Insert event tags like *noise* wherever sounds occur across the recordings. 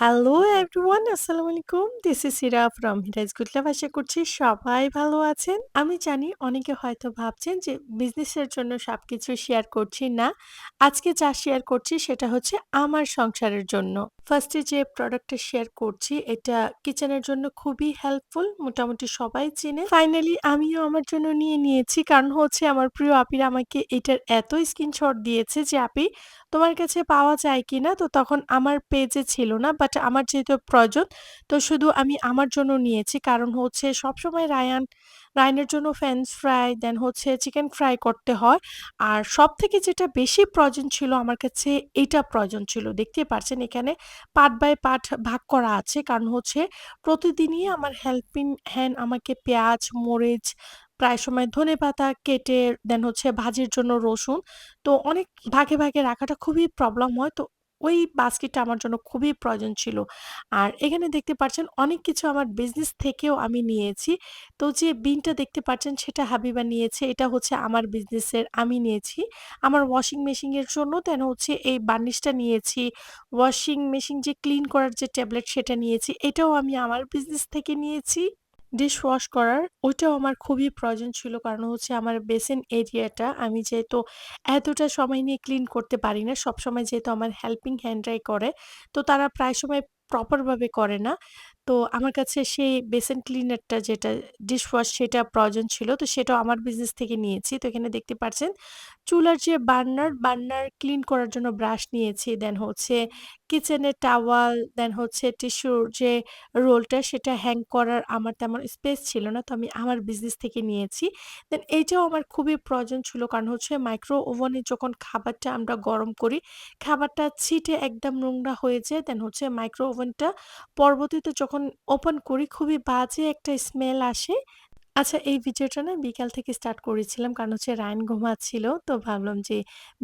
Hello everyone আসসালামু আলাইকুম। This is Sira from হিরাজ গুডলাভ আশা করছি সবাই ভালো আছেন। আমি জানি অনেকে হয়তো ভাবছেন যে বিজনেসের জন্য সবকিছু শেয়ার করছি না। আজকে যা শেয়ার করছি সেটা হচ্ছে আমার সংসারের জন্য। ফার্স্টে যে প্রোডাক্টটা শেয়ার করছি, এটা কিচেনের জন্য খুবই হেল্পফুল মোটামুটি সবাই চেনে। ফাইনালি আমিও আমার জন্য নিয়ে নিয়েছি। কারণ হচ্ছে আমার প্রিয় আপিরা আমাকে এটার এত স্ক্রিনশট দিয়েছে যে আপি তোমার কাছে পাওয়া যায় কিনা? তো তখন আমার পেজে ছিল না বাট আমার যেহেতু প্রয়োজন তো শুধু আমি আমার জন্য নিয়েছি। কারণ হচ্ছে সবসময় রায়ান রায়ানের জন্য ফ্রেঞ্চ ফ্রাই দেন হচ্ছে চিকেন ফ্রাই করতে হয়। আর সব থেকে যেটা বেশি প্রয়োজন ছিল আমার কাছে এটা প্রয়োজন ছিল। দেখতে পারছেন এখানে পার্ট বাই পার্ট ভাগ করা আছে। কারণ হচ্ছে প্রতিদিনই আমার হেল্পিং হ্যান্ড আমাকে পেঁয়াজ মরিচ প্রায় সময় ধনেপাতা কেটে দেন হচ্ছে ভাজির জন্য রসুন। তো অনেক ভাগে, ভাগে রাখাটা খুবই প্রবলেম হয়। তো ওই বাস্কেটটা আমার জন্য খুবই প্রয়োজন ছিল। আর এখানে দেখতে পাচ্ছেন অনেক কিছু আমার বিজনেস থেকেও আমি নিয়েছি। তো যে বিনটা দেখতে পাচ্ছেন সেটা হাবিবা নিয়েছে। এটা হচ্ছে আমার বিজনেসের আমি নিয়েছি। আমার ওয়াশিং মেশিনের জন্য তেন হচ্ছে এই বার্নিশটা নিয়েছি। ওয়াশিং মেশিন যে ক্লিন করার যে ট্যাবলেট সেটা নিয়েছি। এটাও আমি আমার বিজনেস থেকে নিয়েছি। ডিশ ওয়াশ করার ওইটাও আমার খুবই প্রয়োজন ছিল। কারণ হচ্ছে আমার বেসিন এরিয়াটা আমি যেহেতু এতটা সময় নিয়ে ক্লিন করতে পারি না। সবসময় যেহেতু আমার হেল্পিং হ্যান্ডরাই করে। তো তারা প্রায় সময় প্রপারভাবে করে না। তো আমার কাছে সেই বেসিন ক্লিনারটা যেটা ডিশ ওয়াশ সেটা প্রয়োজন ছিল। তো সেটাও আমার বিজনেস থেকে নিয়েছি। তো এখানে দেখতে পাচ্ছেন চুলার যে বার্নার, বার্নার ক্লিন করার জন্য ব্রাশ নিয়েছি। দেন হচ্ছে কিচেনের টাওয়াল, দেন হচ্ছে টিস্যুর যে রোলটা সেটা হ্যাং করার আমার তেমন স্পেস ছিল না। তো আমি আমার বিজনেস থেকে নিয়েছি। দেন এইটাও আমার খুবই প্রয়োজন ছিল। কারণ হচ্ছে মাইক্রো ওভেনে যখন খাবারটা আমরা গরম করি, খাবারটা ছিটে একদম নোংরা হয়ে যায়। দেন হচ্ছে মাইক্রো ওভেনটা পরবর্তীতে যখন ওপেন করি খুবই বাজে একটা স্মেল আসে। আচ্ছা এই ভিডিওটা না বিকাল থেকে স্টার্ট করেছিলাম। কারণ হচ্ছে রায়ান ঘুমাচ্ছিল। তো ভাবলাম যে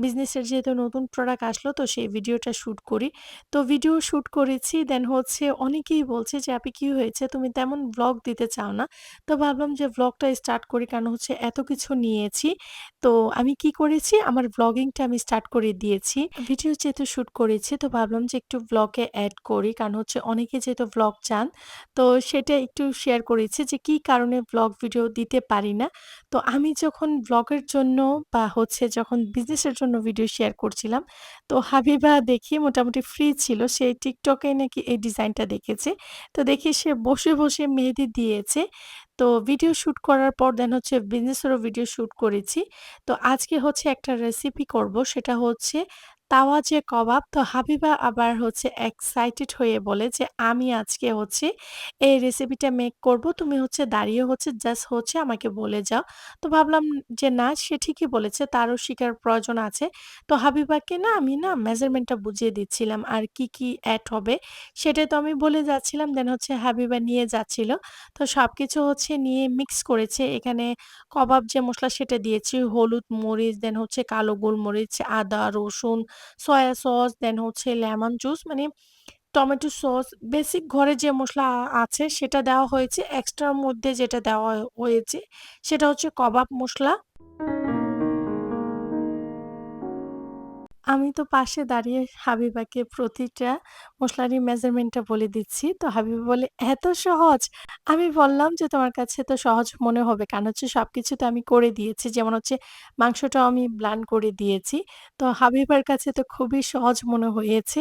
বিজনেসের যেহেতু নতুন প্রোডাক্ট আসলো তো সেই ভিডিওটা শ্যুট করি। তো ভিডিও শ্যুট করেছি দেন হচ্ছে অনেকেই বলছে যে, আপনি কী হয়েছে? তুমি তেমন ব্লগ দিতে চাও না।" তো ভাবলাম যে ব্লগটা স্টার্ট করি কারণ হচ্ছে এত কিছু নিয়েছি। তো আমি কি করেছি আমার ব্লগিংটা আমি স্টার্ট করে দিয়েছি। ভিডিও যেহেতু শ্যুট করেছি তো ভাবলাম যে একটু ব্লগে অ্যাড করি। কারণ হচ্ছে অনেকে যেহেতু ব্লগ চান তো সেটা একটু শেয়ার করেছি যে কি কারণে ভ্লগ ভিডিও দিতে পারি না। তো আমি যখন ব্লগের জন্য বা হচ্ছে যখন বিজনেসের জন্য ভিডিও শেয়ার করছিলাম, তো হাবিবা দেখি মোটামুটি ফ্রি ছিল। সেই টিকটকে নাকি এই ডিজাইনটা দেখেছে। তো দেখি সে বসে, বসে মেহেদি দিয়েছে। তো ভিডিও শুট করার পর দেন হচ্ছে বিজনেসেরও ভিডিও শুট করেছি। তো আজকে হচ্ছে একটা রেসিপি করব সেটা হচ্ছে তাওয়া যে কবাব। তো হাবিবা আবার হচ্ছে এক্সাইটেড হয়ে বলে যে, "আমি আজকে হচ্ছে এই রেসিপিটা মেক করব। তুমি হচ্ছে দাঁড়িয়ে হচ্ছে জাস্ট হচ্ছে আমাকে বলে যাও।" তো ভাবলাম যে না সে ঠিকই বলেছে তারও শিকার প্রয়োজন আছে। তো হাবিবাকে না আমি না মেজারমেন্টটা বুঝিয়ে দিচ্ছিলাম আর কি, কি অ্যাড হবে সেটাই তো আমি বলে যাচ্ছিলাম। দেন হচ্ছে হাবিবা নিয়ে যাচ্ছিল। তো সব কিছু হচ্ছে নিয়ে মিক্স করেছে। এখানে কবাব যে মশলা সেটা দিয়েছি। হলুদ, মরিচ, দেন হচ্ছে কালো গোলমরিচ, আদা, রসুন, সয়া সস, দেন হচ্ছে লেমন জুস মানে টমেটো সস, বেসিক ঘরে যে মশলা আছে সেটা দেওয়া হয়েছে। এক্সট্রার মধ্যে যেটা দেওয়া হয়েছে সেটা হচ্ছে কবাব মসলা। আমি তো পাশে দাঁড়িয়ে হাবিবাকে প্রতিটা মশলারি মেজারমেন্টটা বলে দিচ্ছি। তো হাবিবা বলে, "এত সহজ?" আমি বললাম যে, "তোমার কাছে তো সহজ মনে হবে। কারণ হচ্ছে সব কিছু তো আমি করে দিয়েছি।" যেমন হচ্ছে মাংসটাও আমি ব্লান করে দিয়েছি। তো হাবিবার কাছে তো খুবই সহজ মনে হয়েছে।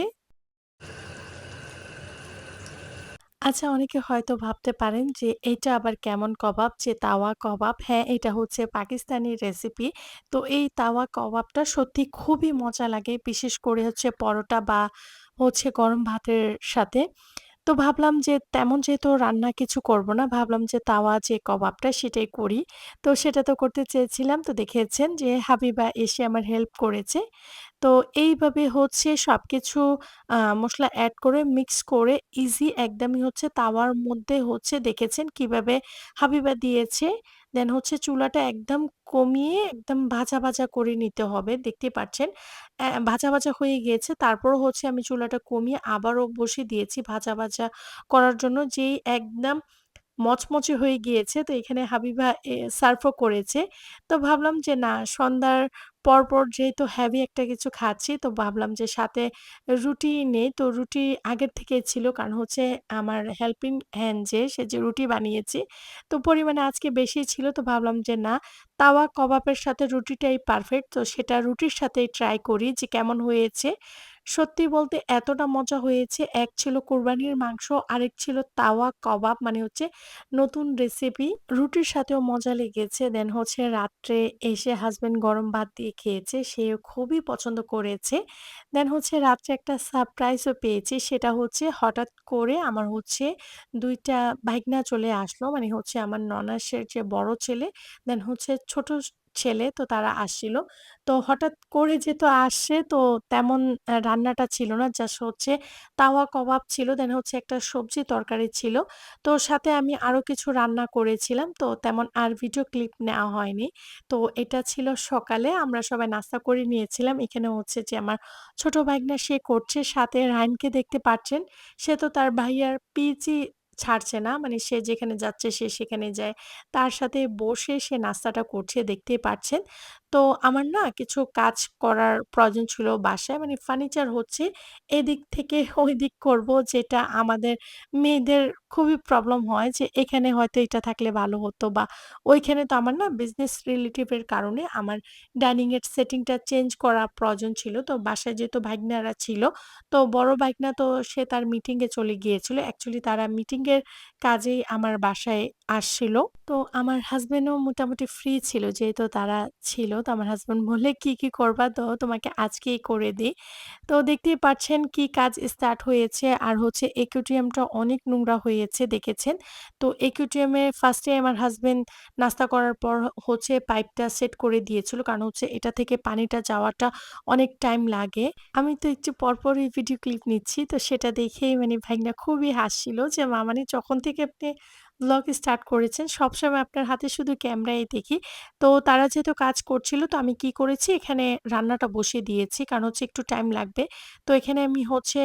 আচ্ছা অনেকে হয়তো ভাবতে পারেন যে এটা আবার কেমন কবাব? যে তাওয়া কবাব। হ্যাঁ, এটা হচ্ছে পাকিস্তানি রেসিপি। তো এই তাওয়া কবাবটা সত্যি খুবই মজা লাগে। বিশেষ করে হচ্ছে পরোটা বা হচ্ছে গরম ভাতের সাথে। তো ভাবলাম যে তেমন যেহেতু রান্না কিছু করব না, ভাবলাম যে তাওয়া যে কবাবটা সেটাই করি। তো সেটা তো করতে চেয়েছিলাম। তো দেখেছেন যে হাবিবা এসে আমার হেল্প করেছে। তো এইভাবে হচ্ছে সব কিছু মশলা অ্যাড করে মিক্স করে ইজি একদমই হচ্ছে তাওয়ার মধ্যে হচ্ছে দেখেছেন কীভাবে হাবিবা দিয়েছে। দেন হচ্ছে চুলাটা একদম কমিয়ে একদম ভাজা, ভাজা করে নিতে হবে। দেখতে পাচ্ছেন। ভাজা, ভাজা হয়ে গিয়েছে। তারপরও হচ্ছে আমি চুলাটা কমিয়ে আবারও বসিয়ে দিয়েছি ভাজা, ভাজা করার জন্য। যেই একদম মচমচে হয়ে গিয়েছে। তো এখানে হাবিবা, এ সার্ভও করেছে। তো ভাবলাম যে, না, সন্ধ্যার পরপর যেহেতু হ্যাভি একটা কিছু খাচ্ছি, তো ভাবলাম যে, সাথে রুটি নেই। তো রুটি আগের থেকেই ছিল। কারণ হচ্ছে আমার হেল্পিং হ্যান্ড যে, সে যে রুটি বানিয়েছে, তো পরিমাণে আজকে বেশি ছিল তো ভাবলাম যে, না, তাওয়া কবাবের সাথে রুটিটাই পারফেক্ট। তো সেটা রুটির সাথেই ট্রাই করি যে, কেমন হয়েছে। সত্যি বলতে এতটা মজা হয়েছে। এক ছিল কোরবানির মাংস, আরেক ছিল তাওয়া কবাব মানে হচ্ছে নতুন রেসিপি। রুটির সাথেও মজা লেগেছে। দেন হচ্ছে রাত্রে এসে হাসব্যান্ড গরম ভাত দিয়ে খেয়েছে। সে খুবই পছন্দ করেছে। দেন হচ্ছে রাত্রে একটা সারপ্রাইজও পেয়েছি। সেটা হচ্ছে হঠাৎ করে আমার হচ্ছে ২ টা ভাইগনা চলে আসলো। মানে হচ্ছে আমার ননাসের যে বড় ছেলে, দেন হচ্ছে ছোট ছেলে তো তারা আসছিল। তো হঠাৎ করে যেহেতু আসছে তো তেমন রান্নাটা ছিল না। জাস্ট হচ্ছে তাওয়া কবাব ছিল, দেন হচ্ছে একটা সবজি তরকারি ছিল। তো সাথে আমি আরও কিছু রান্না করেছিলাম। তো তেমন আর ভিডিও ক্লিপ নেওয়া হয়নি। তো এটা ছিল সকালে আমরা সবাই নাস্তা করে নিয়েছিলাম। এখানে হচ্ছে যে আমার ছোট ভাইগনা সে করছে, সাথে রায়হানকে দেখতে পাচ্ছেন। সে তো তার ভাইয়ার পিচই ছাড়ছে না। মানে সে যেখানে যাচ্ছে সে সেখানে যায়। তার সাথে বসে সে নাস্তাটা করছে দেখতে পারছেন। তো আমার না কিছু কাজ করার প্রয়োজন ছিল বাসায়। মানে ফার্নিচার হচ্ছে এদিক থেকে *laughs* ওইদিক করব যেটা আমাদের মেয়েদের খুবই প্রবলেম হয় যে এখানে হয়তো এটা থাকলে ভালো হতো বা ওইখানে তো আমার না বিজনেস রিলেটিভ এর কারণে আমার ডাইনিং এর সেটিংটা চেঞ্জ করা প্রয়োজন ছিল। তো বাসায় যেহেতু ভাগ্নারা ছিল, তো বড় ভাগ্না তো সে তার মিটিং এ চলে গিয়েছিল। অ্যাকচুয়ালি তারা মিটিং এর কাজেই আমার বাসায় আসছিল। তো আমার হাসব্যান্ডও মোটামুটি ফ্রি ছিল যেহেতু তারা ছিল। তো আমার হাজব্যান্ড বললে, "কি, কি করবা? তো তোমাকে আজকেই করে দেই।" তো দেখতেই পাচ্ছেন কি কাজ স্টার্ট হয়েছে। আর হচ্ছে একুয়ারিয়ামটা অনেক নোংরা হয়েছে দেখেছেন। তো একুয়ারিয়ামে ফার্স্টে আমার হাজব্যান্ড নাস্তা করার পর হচ্ছে পাইপটা সেট করে দিয়েছিল। কারণ হচ্ছে এটা থেকে পানিটা যাওয়াটা অনেক টাইম লাগে। আমি তো একটু পরপরই ভিডিও ক্লিপ নিচ্ছি। তো সেটা দেখেই মানে ভাইনা খুবই হাসছিল যে, "মা মানে যখন থেকে আপনি ব্লগ স্টার্ট করেছেন সবসময় আপনার হাতে শুধু ক্যামেরাই দেখি।" তো তারা যেহেতু কাজ করছিল তো আমি কি করেছি এখানে রান্নাটা বসিয়ে দিয়েছি। কারণ হচ্ছে একটু টাইম লাগবে। তো এখানে আমি হচ্ছে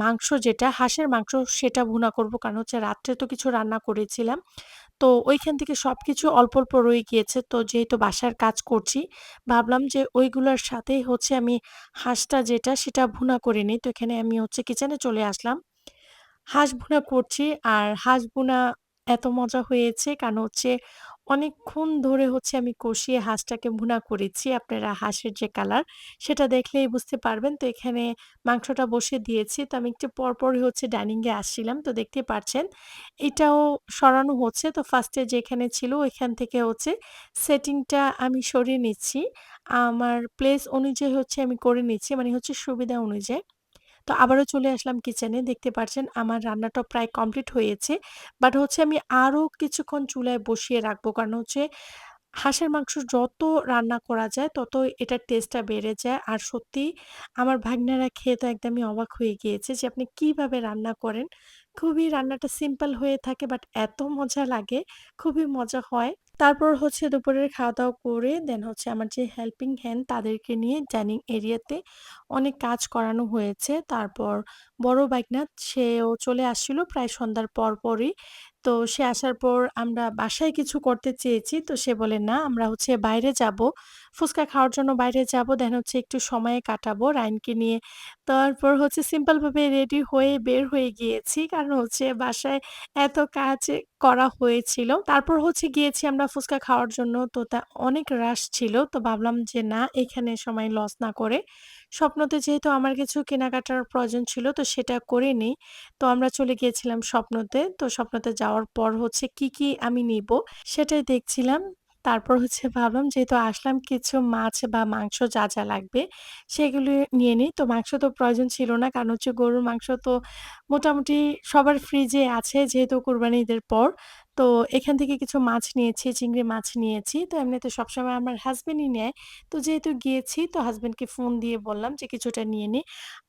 মাংস যেটা হাঁসের মাংস সেটা ভুনা করব। কারণ হচ্ছে রাত্রে তো কিছু রান্না করেছিলাম। তো ওইখান থেকে সব কিছু অল্প, অল্প রয়ে গিয়েছে। তো যেহেতু বাসার কাজ করছি, ভাবলাম যে ওইগুলোর সাথেই হচ্ছে আমি হাঁসটা যেটা সেটা ভুনা করে নিই। তো এখানে আমি হচ্ছে কিচেনে চলে আসলাম। হাঁস ভুনা করছি। আর হাঁস ভুনা এত মজা হয়েছে কারণ হচ্ছে অনেকক্ষণ ধরে হচ্ছে আমি কষিয়ে হাঁসটাকে ভুনা করেছি। আপনারা হাঁসের যে কালার সেটা দেখলেই বুঝতে পারবেন। তো এখানে মাংসটা বসিয়ে দিয়েছি। তো আমি একটু পরপরই হচ্ছে ডাইনিং এ আসছিলাম। তো দেখতে পারছেন, এটাও সরানো হচ্ছে। তো ফার্স্টে যেখানে ছিল ওইখান থেকে হচ্ছে সেটিংটা আমি সরিয়ে নিচ্ছি। আমার প্লেস অনুযায়ী হচ্ছে আমি করে নিচ্ছি। মানে হচ্ছে সুবিধা অনুযায়ী। তো আবারও চলে আসলাম কিচেনে। দেখতে পাচ্ছেন আমার রান্নাটা প্রায় কমপ্লিট হয়েছে। বাট হচ্ছে আমি আরও কিছুক্ষণ চুলায় বসিয়ে রাখব। কারণ হচ্ছে হাঁসের মাংস যত রান্না করা যায় তত এটার টেস্টটা বেড়ে যায়। আর সত্যি আমার ভাগ্নারা খেয়ে তো একদমই অবাক হয়ে গিয়েছে যে, "আপনি কীভাবে রান্না করেন?" খুবই রান্নাটা সিম্পল হয়ে থাকে বাট এত মজা লাগে, খুবই মজা হয়। তারপর হচ্ছে দুপুরের খাওয়া-দাওয়া করে দেন হচ্ছে আমার যে হেল্পিং হ্যান্ড তাদেরকে নিয়ে ডাইনিং এরিয়াতে অনেক কাজ করানো হয়েছে। তারপর বড় বাইকনাথ সেও চলে আসছিল প্রায় সন্ধ্যার পরপরই। তো সে আসার পর আমরা বাসায় কিছু করতে চেয়েছি। তো সে বলে, "না আমরা হচ্ছে বাইরে যাব ফুচকা খাওয়ার জন্য বাইরে যাব। দেন হচ্ছে একটু সময় কাটাবো রাইনকে নিয়ে।" তারপর হচ্ছে সিম্পলভাবে রেডি হয়ে বের হয়ে গিয়েছি। কারণ হচ্ছে বাসায় এত কাজ করা হয়েছিল। তারপর হচ্ছে গিয়েছি আমরা ফুচকা খাওয়ার জন্য। তো তা অনেক রাশ ছিল। তো ভাবলাম যে না এখানে সময় লস না করে স্বপ্নতে যেহেতু আমার কিছু কেনাকাটার প্রয়োজন ছিল তো সেটা করে নিই তো আমরা চলে গিয়েছিলাম স্বপ্নতে। তো স্বপ্নতে যাওয়ার পর হচ্ছে কি, কি আমি নিব সেটাই দেখছিলাম। তারপর হচ্ছে ভাবলাম যেহেতু আসলাম কিছু মাছ বা মাংস যা, যা লাগবে সেগুলি নিয়ে নিই। তো মাংস তো প্রয়োজন ছিল না। কারণ হচ্ছে গরুর মাংস তো মোটামুটি সবার ফ্রিজে আছে যেহেতু কোরবানি ঈদের পর। তো এখান থেকে কিছু মাছ নিয়েছি, চিংড়ি মাছ নিয়েছি। তো এমনিতে সবসময় আমার হাসব্যান্ডই নেয়। তো যেহেতু গিয়েছি তো হাসব্যান্ডকে ফোন দিয়ে বললাম যে কিছুটা নিয়ে নি।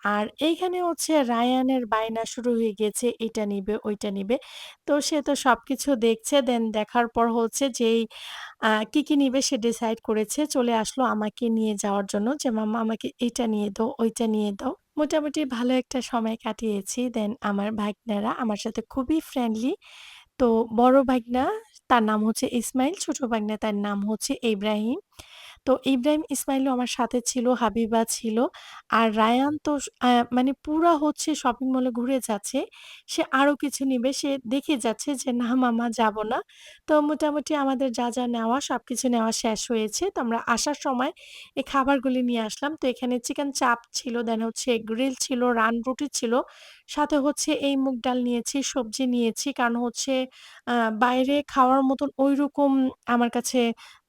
আর এইখানে হচ্ছে রায়ানের বায়না শুরু হয়ে গিয়েছে এইটা নিবে, ওইটা নিবে। তো সে তো সব কিছু দেখছে দেন দেখার পর হচ্ছে যেই কি, কি নিবে সে ডিসাইড করেছে চলে আসলো আমাকে নিয়ে যাওয়ার জন্য যে, "মাম্মা আমাকে এইটা নিয়ে দাও, ওইটা নিয়ে দাও।" মোটামুটি ভালো একটা সময় কাটিয়েছি। দেন আমার ভাগ্নারা আমার সাথে খুবই ফ্রেন্ডলি। তো বড় ভাইগনা তার নাম হচ্ছে ইসমাইল, ছোট ভাইগনা তার নাম হচ্ছে ইব্রাহিম। তো ইব্রাহিম, ইসমাইলও আমার সাথে ছিল, হাবিবা ছিল। আর রায়ান তো মানে পুরা হচ্ছে শপিং মলে ঘুরে যাচ্ছে। সে আরও কিছু নিবে। সে দেখে যাচ্ছে যে, "না মামা যাব না।" তো মোটামুটি আমাদের যা, যা নেওয়া সবকিছু নেওয়া শেষ হয়েছে। তো আমরা আসার সময় এই খাবারগুলি নিয়ে আসলাম। তো এখানে চিকেন চাপ ছিল, দেন হচ্ছে গ্রিল ছিল, রান রুটি ছিল। সাথে হচ্ছে এই মুগ ডাল নিয়েছি, সবজি নিয়েছি। কারণ হচ্ছে বাইরে খাওয়ার মতন ওই রকম আমার কাছে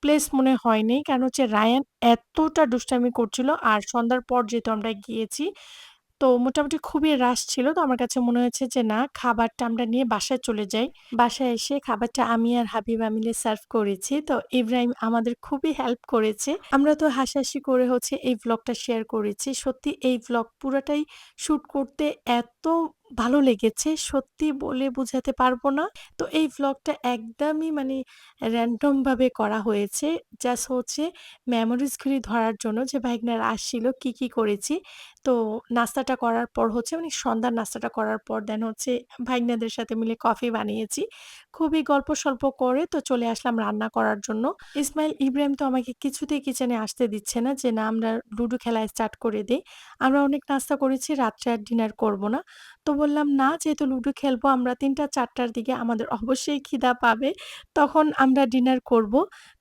প্লেস মনে হয়নি। কারণ হচ্ছে রায়ান এতটা দুষ্টামি করছিল আর সন্ধ্যার পর যেহেতু আমরা গিয়েছি, তো মোটামুটি খুবই রাশ ছিল। তো আমার কাছে মনে হয়েছে যে, না, খাবারটা আমরা নিয়ে বাসায় চলে যাই। বাসায় এসে খাবারটা আমি আর হাবিবা মিলে সার্ভ করেছি। তো ইব্রাহিম আমাদের খুবই হেল্প করেছে। আমরা তো হাসাহাসি করে হচ্ছে এই ব্লগটা শেয়ার করেছি। সত্যি এই ব্লগ পুরোটাই শ্যুট করতে এত ভালো লেগেছে সত্যি বলে বোঝাতে পারব না। তো এই ভ্লগটা একদমই মানে র‍্যান্ডম ভাবে করা হয়েছে। জাস্ট হচ্ছে মেমোরিজ গুলি ধরার জন্য যে ভাইগনারা আসছিল, কি, কি করেছি। তো নাস্তাটা করার পর হচ্ছে মানে সন্ধ্যার নাস্তাটা করার পর দেন হচ্ছে ভাইগনাদের সাথে মিলে কফি বানিয়েছি। খুবই গল্প-সল্প করে তো চলে আসলাম রান্না করার জন্য। ইসমাইল, ইব্রাহিম তো আমাকে কিছুতেই কিচেনে আসতে দিচ্ছে না যে না আমরা লুডো খেলা স্টার্ট করে দিই আমরা অনেক নাস্তা করেছি, রাত্রে আর ডিনার করব না। তো বললাম, "না যেহেতু লুডো খেলব আমরা ৩টা-৪টার দিকে আমাদের অবশ্যই খিদা পাবে। তখন আমরা ডিনার করব।"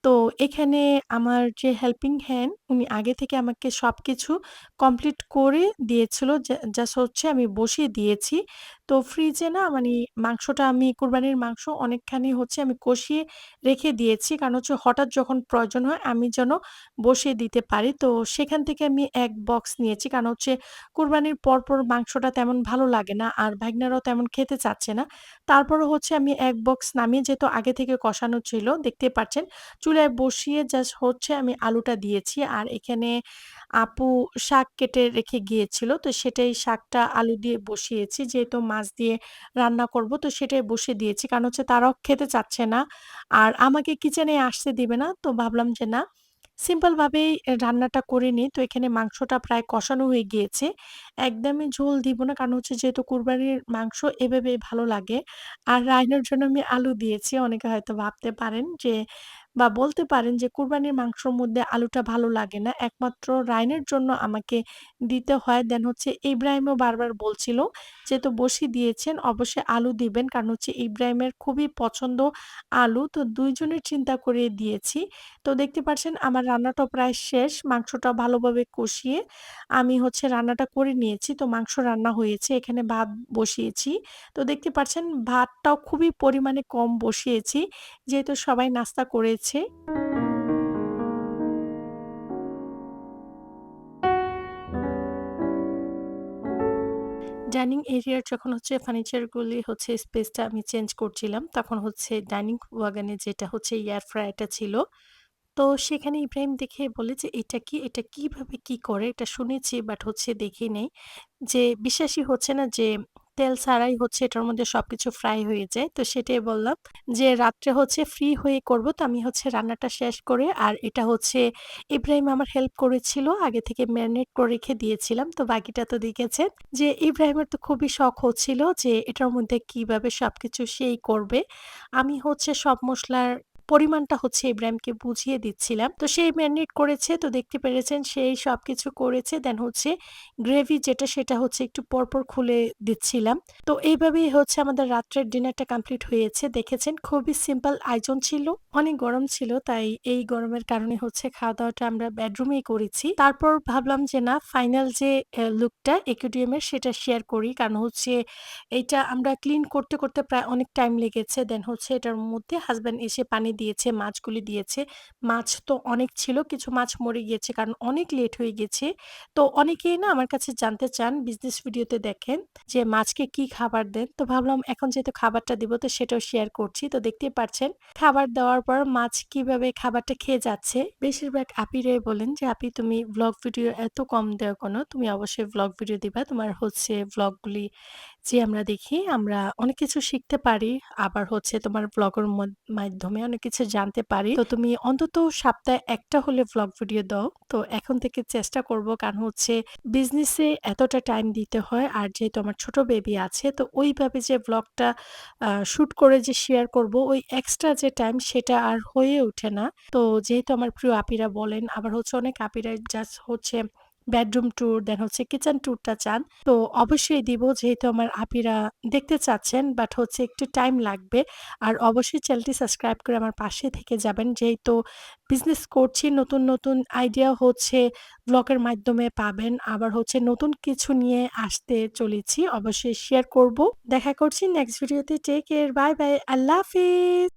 তো এখানে আমার যে হেল্পিং হ্যান্ড উনি আগে থেকে আমাকে সবকিছু কমপ্লিট করে দিয়েছিল। জা জাস্ট হচ্ছে আমি বসিয়ে দিয়েছি। তো ফ্রিজে না মানে মাংসটা আমি, কুরবানির মাংস অনেকখানি হচ্ছে আমি কষিয়ে রেখে দিয়েছি। কারণ হচ্ছে হঠাৎ যখন প্রয়োজন হয় আমি যেন বসিয়ে দিতে পারি। তো সেখান থেকে আমি এক বক্স নিয়েছি। কারণ হচ্ছে কুরবানির পরপর মাংসটা তেমন ভালো লাগে না। আর ভাইগনারাও তেমন খেতে চাচ্ছে না। তারপরও হচ্ছে আমি এক বক্স নামিয়ে যেহেতু আগে থেকে কষানো ছিল দেখতে পাচ্ছেন। চুলায় বসিয়ে জাস্ট হচ্ছে আমি আলুটা দিয়েছি। আর এখানে আপু শাক কেটে রেখে গিয়েছিল। তো সেটাই শাকটা আলু দিয়ে বসিয়েছি। যেহেতু মাছ দিয়ে রান্না করব, তো সেটাই বসিয়ে দিয়েছি। কারণ হচ্ছে তারাও খেতে চাচ্ছে না। আর আমাকে কিচেনে আসতে দিবে না। তো ভাবলাম যে না সিম্পল ভাবেই রান্নাটা করে নিই। তো এখানে মাংসটা প্রায় কষানো হয়ে গিয়েছে। একদমই ঝোল দিব না। কারণ হচ্ছে যেহেতু কুরবানির মাংস এভাবেই ভালো লাগে। আর রায়হানের জন্য আমি আলু দিয়েছি। অনেকে হয়তো ভাবতে পারেন যে বা বলতে পারেন যে কুরবানির মাংসর মধ্যে আলুটা ভালো লাগে না। একমাত্র রায়নের জন্য আমাকে দিতে হয়। দেন হচ্ছে ইব্রাহিমও বারবার বলছিল, যেহেতু বসিয়ে দিয়েছেন অবশ্যই আলু দিবেন। কারণ হচ্ছে ইব্রাহিমের খুবই পছন্দ আলু। তো দুইজনের চিন্তা করে দিয়েছি। তো দেখতে পাচ্ছেন আমার রান্নাটা প্রায় শেষ। মাংসটা ভালোভাবে কষিয়ে আমি হচ্ছে রান্নাটা করে নিয়েছি। তো মাংস রান্না হয়েছে। এখানে ভাত বসিয়েছি। তো দেখতে পাচ্ছেন ভাতটাও খুবই পরিমাণে কম বসিয়েছি। যেহেতু সবাই নাস্তা করেছে। ডাইনিং এরিয়ার যখন হচ্ছে ফার্নিচারগুলি হচ্ছে স্পেসটা আমি চেঞ্জ করছিলাম, তখন হচ্ছে ডাইনিং ওয়াগানে যেটা হচ্ছে এয়ার ফ্রায়ারটা ছিল। তো সেখানে ইব্রাহিম দেখে বলে যে, "এটা কি? এটা কীভাবে কি করে? এটা শুনেছি বাট হচ্ছে দেখি নেই যে বিশ্বাসই হচ্ছে না যে তেল ছাড়াই হচ্ছে এটার মধ্যে সবকিছু ফ্রাই হয়ে যায়। তো সেটাই বললাম যে রাত্রে হচ্ছে ফ্রি হয়ে করব। তো আমি হচ্ছে রান্নাটা শেষ করে আর এটা হচ্ছে ইব্রাহিম আমার হেল্প করেছিল। আগে থেকে ম্যারিনেট করে রেখে দিয়েছিলাম। তো বাকিটা তো দেখেছেন যে ইব্রাহিমের তো খুবই শখ হচ্ছিল যে এটার মধ্যে কীভাবে সবকিছু সেই করবে। আমি হচ্ছে সব মসলার পরিমাণটা হচ্ছে ইব্রাহিমকে বুঝিয়ে দিচ্ছিলাম। তো সেই ম্যারিনেট করেছে তো দেখতে পেরেছেন সেই সব কিছু করেছে। দেন হচ্ছে গ্রেভি যেটা সেটা হচ্ছে একটু পরপর খুলে দিচ্ছিলাম। তো এইভাবেই হচ্ছে আমাদের রাত্রের ডিনারটা কমপ্লিট হয়েছে। দেখেছেন খুবই সিম্পল আয়োজন ছিল। অনেক গরম ছিল তাই এই গরমের কারণে হচ্ছে খাওয়া-দাওয়াটা আমরা বেডরুমেই করেছি। তারপর ভাবলাম যে না ফাইনাল যে লুকটা একুয়ারিয়ামের সেটা শেয়ার করি। কারণ হচ্ছে এইটা আমরা ক্লিন করতে, করতে প্রায় অনেক টাইম লেগেছে। দেন হচ্ছে এটার মধ্যে হাজব্যান্ড এসে পানি দিয়েছে, মাছগুলি দিয়েছে। মাছ তো অনেক ছিল, কিছু মাছ মরে গিয়েছে কারণ অনেক লেট হয়ে গেছে। তো অনেকেই না আমার কাছে জানতে চান বিজনেস ভিডিওতে দেখেন যে মাছকে কি খাবার দেন। তো ভাবলাম এখন যেহেতু খাবারটা দিব তো সেটাও শেয়ার করছি। তো দেখতেই পারছেন খাবার দেওয়ার পর মাছ কীভাবে খাবারটা খেয়ে যাচ্ছে। বেশিরভাগ আপিরাই বলেন যে, "আপি তুমি ভ্লগ ভিডিও এত কম দেও কোনো তুমি অবশ্যই ভ্লগ ভিডিও দিবা। তোমার হচ্ছে ভ্লগগুলি জি, আমরা দেখি আমরা অনেক কিছু শিখতে পারি। আবার হচ্ছে তোমার ভ্লগের মদ মাধ্যমে অনেক কিছু জানতে পারি। তো তুমি অন্তত সপ্তাহে একটা হলে ভ্লগ ভিডিও দাও। তো এখন থেকে চেষ্টা করব। কারণ হচ্ছে বিজনেসে এতটা টাইম দিতে হয়। আর যেহেতু আমার ছোট বেবি আছে তো ওইভাবে যে ভ্লগটা আ শুট করে যে শেয়ার করব ওই এক্সট্রা যে টাইম সেটা আর হয়ে ওঠে না। তো যেহেতু আমার প্রিয় আপিরা বলেন আবার হচ্ছে অনেক আপিরাই জাস্ট হচ্ছে বেডরুম ট্যুর দেন হচ্ছে কিচেন ট্যুরটা চান। তো অবশ্যই দিব যেহেতু আমার আপিরা দেখতে চাচ্ছেন বাট হচ্ছে একটু টাইম লাগবে। আর অবশ্যই চ্যানেলটি সাবস্ক্রাইব করে আমার পাশে থেকে যাবেন। যেহেতু বিজনেস করছি নতুন, নতুন আইডিয়া হচ্ছে ব্লগের মাধ্যমে পাবেন। আবার হচ্ছে নতুন কিছু নিয়ে আসতে চলেছি। অবশ্যই শেয়ার করব। দেখা করছি নেক্সট ভিডিওতে। Take care. Bye, bye. আল্লাহ হাফিজ।